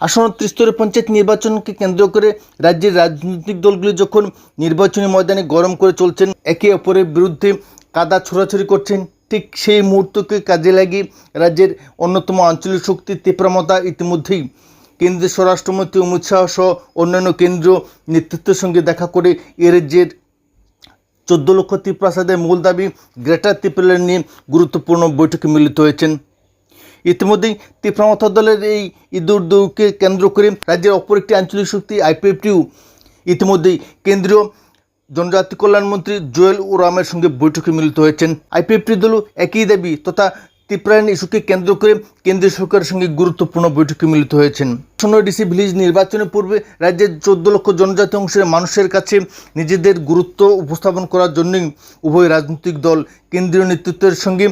আসন্ন ত্রিস্তরের পঞ্চায়েত নির্বাচনকে কেন্দ্র করে রাজ্যের রাজনৈতিক দলগুলি যখন নির্বাচনী ময়দানে গরম করে চলছেন, একে অপরের বিরুদ্ধে কাদা ছোড়াছড়ি করছেন। ঠিক সেই মুহূর্তকে কাজে লাগিয়ে রাজ্যের অন্যতম আঞ্চলিক শক্তি তীব্রমতা ইতিমধ্যেই কেন্দ্রীয় স্বরাষ্ট্রমন্ত্রী অমিত শাহ সহ অন্যান্য কেন্দ্রীয় নেতৃত্বের সঙ্গে দেখা করে এ রাজ্যের চোদ্দ লক্ষ ত্রিপ্রাসাদের মূল দাবি গ্রেটার ত্রিপুরার নিয়ে গুরুত্বপূর্ণ বৈঠকে মিলিত হয়েছেন। ইতিমধ্যেই তীব্রমতা দলের এই ইঁদুর দৌড়কে কেন্দ্র করে রাজ্যের অপর একটি আঞ্চলিক শক্তি আইপিএফটিও ইতিমধ্যেই কেন্দ্রীয় জনজাতি কল্যাণমন্ত্রী জোয়েল ওরামের সঙ্গে বৈঠকে মিলিত হয়েছেন। আইপিএফটি দলও একই দাবি তথা ত্রিপুরায়ণ ইস্যুকে কেন্দ্র করে কেন্দ্রীয় সরকারের সঙ্গে গুরুত্বপূর্ণ বৈঠকে মিলিত হয়েছেন। আসন্ন ডিসি ভিলেজ নির্বাচনের পূর্বে রাজ্যের চোদ্দ লক্ষ জনজাতি অংশের মানুষের কাছে নিজেদের গুরুত্ব উপস্থাপন করার জন্যই উভয় রাজনৈতিক দল কেন্দ্রীয় নেতৃত্বের সঙ্গে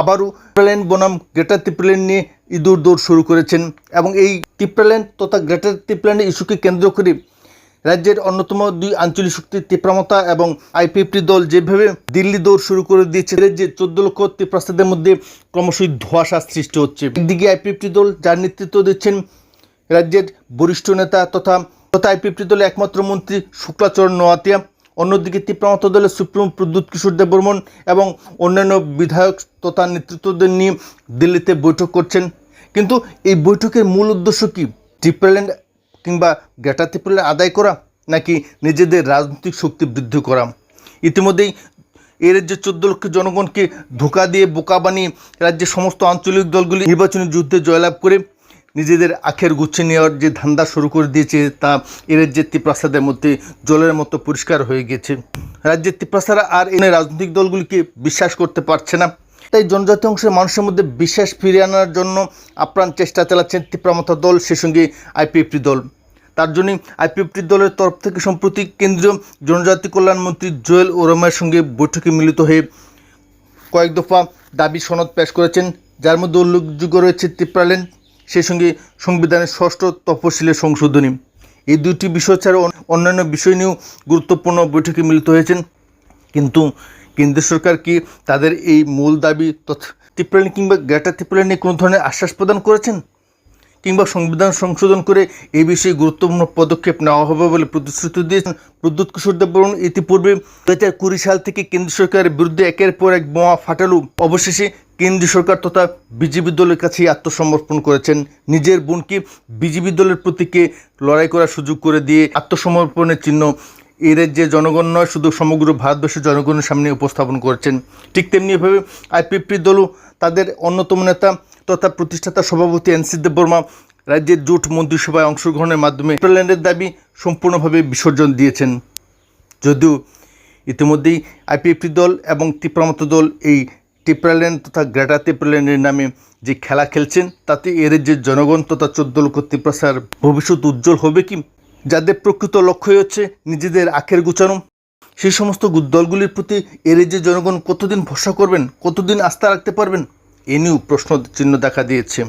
আবারও ত্রিপ্রাল্যান্ড বনাম গ্রেটার ত্রিপ্রাল্যান্ড নিয়ে ইঁদুর দৌড় শুরু করেছেন এবং এই ত্রিপ্রাল্যান্ড তথা গ্রেটার ত্রিপ্রাল্যান্ড ইস্যুকে কেন্দ্র করে রাজ্যের অন্যতম দুই আঞ্চলিক শক্তি তীব্রমতা এবং আইপিএফটি দল যেভাবে দিল্লি দৌড় শুরু করে দিয়েছে রাজ্যে চোদ্দ লক্ষ তীব্রস্তাদের মধ্যে ক্রমশই ধোঁয়াশা সৃষ্টি হচ্ছে। একদিকে আইপিএফটি দল যার নেতৃত্ব দিচ্ছেন রাজ্যের বরিষ্ঠ নেতা তথা তথা আইপিএফটি দলের একমাত্র মন্ত্রী শুক্লাচরণ নোয়াতিয়া, অন্যদিকে তীব্রমতা দলের সুপ্রিম প্রদ্যুৎ কিশোর দেববর্মন এবং অন্যান্য বিধায়ক তথা নেতৃত্বদের নিয়ে দিল্লিতে বৈঠক করছেন। কিন্তু এই বৈঠকের মূল উদ্দেশ্য কি? ত্রিপুরাল্যান্ড কিংবা গ্রেটার ত্রিপুরাল্যান্ড আদায় করা, নাকি নিজেদের রাজনৈতিক শক্তি বৃদ্ধি করা? ইতিমধ্যেই এ রাজ্যের চোদ্দ লক্ষ জনগণকে ধোকা দিয়ে বোকা বানিয়ে রাজ্যের সমস্ত আঞ্চলিক দলগুলি নির্বাচনী যুদ্ধে জয়লাভ করে নিজেদের আখের গুচ্ছে নেওয়ার যে ধান্দা শুরু করে দিয়েছে, তা এ রাজ্যের ত্রিপ্রাসাদের মধ্যে জলের মতো পরিষ্কার হয়ে গেছে। রাজ্যের ত্রিপ্রাসারা আর এনে রাজনৈতিক দলগুলিকে বিশ্বাস করতে পারছে না। তাই জনজাতি অংশের মানুষের মধ্যে বিশ্বাস ফিরিয়ে আনার জন্য আপ্রাণ চেষ্টা চালাচ্ছেন তীব্রমতা দল সে সঙ্গে আইপিএফটি দল। তার জন্যই আইপিএফটি দলের তরফ থেকে সম্প্রতি কেন্দ্রীয় জনজাতি কল্যাণ মন্ত্রী জোয়েল ওরামের সঙ্গে বৈঠকে মিলিত হয়ে কয়েক দফা দাবি সনদ পেশ করেছেন, যার মধ্যে উল্লেখযোগ্য রয়েছে ত্রিপুরাল্যান্ড সেই সঙ্গে সংবিধানের ষষ্ঠ তফসিলের সংশোধনী। এই দুটি বিষয় ছাড়াও অন্যান্য বিষয় নিয়েও গুরুত্বপূর্ণ বৈঠকে মিলিত হয়েছেন। কিন্তু কেন্দ্র সরকার কি তাদের এই মূল দাবি তথা ত্রিপুরাল্যান্ড কিংবা গ্রেটার ত্রিপুরাল্যান্ড নিয়ে কোনো ধরনের আশ্বাস প্রদান করেছেন? কিংবা সংবিধান সংশোধন করে এই বিষয়ে গুরুত্বপূর্ণ পদক্ষেপ নেওয়া হবে বলে প্রতিশ্রুতি দিয়েছেন প্রদ্যুৎ কিশোর দেববর্মন ইতিপূর্বে দু হাজার কুড়ি সাল থেকে কেন্দ্র সরকারের বিরুদ্ধে একের পর এক বোমা ফাটালু। অবশেষে কেন্দ্রীয় সরকার তথা বিজেপি দলের কাছেই আত্মসমর্পণ করেছেন। নিজের বোনকে বিজেপি দলের প্রতীকে লড়াই করার সুযোগ করে দিয়ে আত্মসমর্পণের চিহ্ন এই রাজ্যে জনগণ নয়, শুধু সমগ্র ভারতবর্ষের জনগণের সামনে উপস্থাপন করছেন। ঠিক তেমনিভাবে আইপিএফটি দলও তাদের অন্যতম নেতা তথা প্রতিষ্ঠাতা সভাপতি এনসি দেববর্মা রাজ্যের জোট মন্ত্রিসভায় অংশগ্রহণের মাধ্যমে নেপাল্যান্ডের দাবি সম্পূর্ণভাবে বিসর্জন দিয়েছেন। যদিও ইতিমধ্যেই আইপিএফটি দল এবং ত্রিপ্রামত দল এই ত্রিপুরাল্যান্ড তথা গ্রেটার ত্রিপুরাল্যান্ডের নামে যে খেলা খেলছেন, তাতে এর যে জনগণ তথা চোদ্দ লক্ষ ত্রিপ্রাসার ভবিষ্যৎ উজ্জ্বল হবে কি যাদের প্রকৃত লক্ষ্যই হচ্ছে নিজেদের আখের গুছানো সেই সমস্ত দলগুলির প্রতি এর যে জনগণ কতদিন ভরসা করবেন, কতদিন আস্থা রাখতে পারবেন, এ নিয়েও প্রশ্ন চিহ্ন দেখা দিয়েছে।